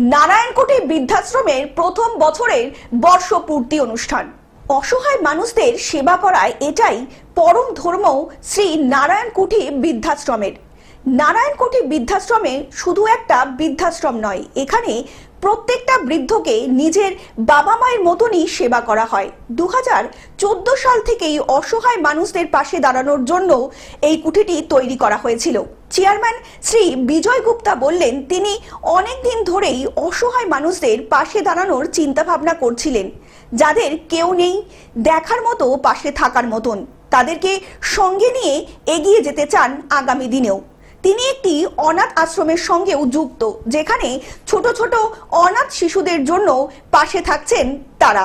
নারায়ণকোটে বৃদ্ধাশ্রমের প্রথম বছরের বর্ষপূর্তি অনুষ্ঠান। অসহায় মানুষদের সেবা করায় এটাই পরম ধর্ম শ্রী নারায়ণকুঠি বৃদ্ধাশ্রমের। নারায়ণকুঠি বৃদ্ধাশ্রমে শুধু একটা বৃদ্ধাশ্রম নয়, এখানে প্রত্যেকটা বৃদ্ধকে নিজের বাবা মায়ের মতনই সেবা করা হয়। দু চোদ্দ সাল থেকেই অসহায় মানুষদের পাশে দাঁড়ানোর জন্য এই কুঠিটি তৈরি করা হয়েছিল। চেয়ারম্যান শ্রী বিজয় গুপ্তা বললেন, তিনি অনেক দিন ধরেই অসহায় মানুষদের পাশে দাঁড়ানোর চিন্তা ভাবনা করছিলেন। যাদের কেউ নেই, দেখার মতো পাশে থাকার মতন। তাদেরকে সঙ্গে নিয়ে এগিয়ে যেতে চান আগামী দিনেও। তিনি একটি অনাথ আশ্রমের সঙ্গেও যুক্ত, যেখানে ছোট ছোট অনাথ শিশুদের জন্য পাশে থাকছেন তারা।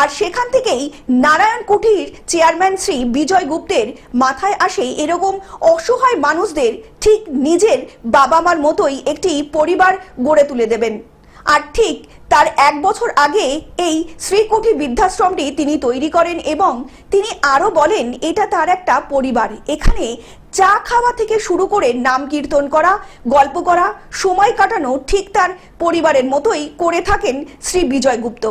আর সেখান থেকেই নারায়ণ কুঠির চেয়ারম্যান শ্রী বিজয় গুপ্তের মাথায় আসে এরকম অসহায় মানুষদের ঠিক নিজের বাবা মার মতোই একটি পরিবার গড়ে তুলে দেবেন। আর ঠিক তার এক বছর আগে এই শ্রীকুঠি বৃদ্ধাশ্রমটি তিনি তৈরি করেন এবং তিনি আরও বলেন, এটা তার একটা পরিবার। এখানে চা খাওয়া থেকে শুরু করে নাম কীর্তন করা, গল্প করা, সময় কাটানো ঠিক তার পরিবারের মতোই করে থাকেন শ্রী বিজয় গুপ্ত।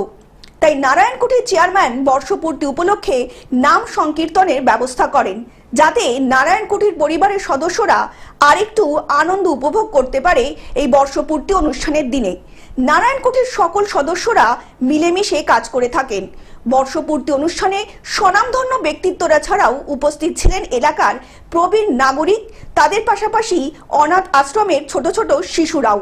তাই নারায়ণকুঠির চেয়ারম্যান বর্ষপূর্তি উপলক্ষে নাম সংকীর্তনের ব্যবস্থা করেন, যাতে নারায়ণকুঠির পরিবারের সদস্যরা আরেকটু আনন্দ উপভোগ করতে পারে এই বর্ষপূর্তি অনুষ্ঠানের দিনে। নারায়ণকুঠির সকল সদস্যরা মিলেমিশে কাজ করে থাকেন বর্ষপূর্তি অনুষ্ঠানে স্বনামধন্য ব্যক্তিত্বরা ছাড়াও উপস্থিত ছিলেন এলাকার প্রবীণ নাগরিক তাদের পাশাপাশি অনাথ আশ্রমের ছোট ছোট শিশুরাও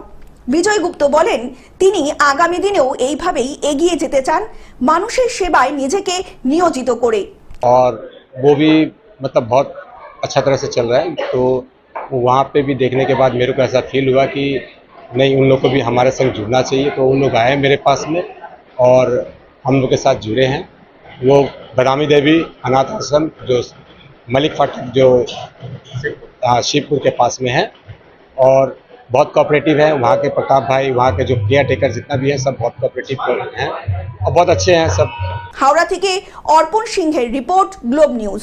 বিজয় গুপ্ত বলেন তিনি আগামী দিনেও এইভাবেই এগিয়ে যেতে চান মানুষের সেবায় নিজেকে নিয়োজিত করে और वो भी मतलब बहुत अच्छा तरह से चल रहा है तो वहाँ पे भी देखने के बाद मेरे को ऐसा फील हुआ कि नहीं उन लोग को भी हमारे संग जुड़ना चाहिए तो उन लोग आए मेरे पास में और हम लोग के साथ जुड़े हैं वो बदामी देवी अनाथ आश्रम जो मलिक फाटक जो आ, शिवपुर के पास में है और बहुत कोऑपरेटिव है वहाँ के प्रताप भाई वहाँ के जो केयर टेकर जितना भी है सब बहुत कोऑपरेटिव हैं और बहुत अच्छे हैं सब হাওড়া থেকে অর্পণ সিংহের রিপোর্ট গ্লোব নিউজ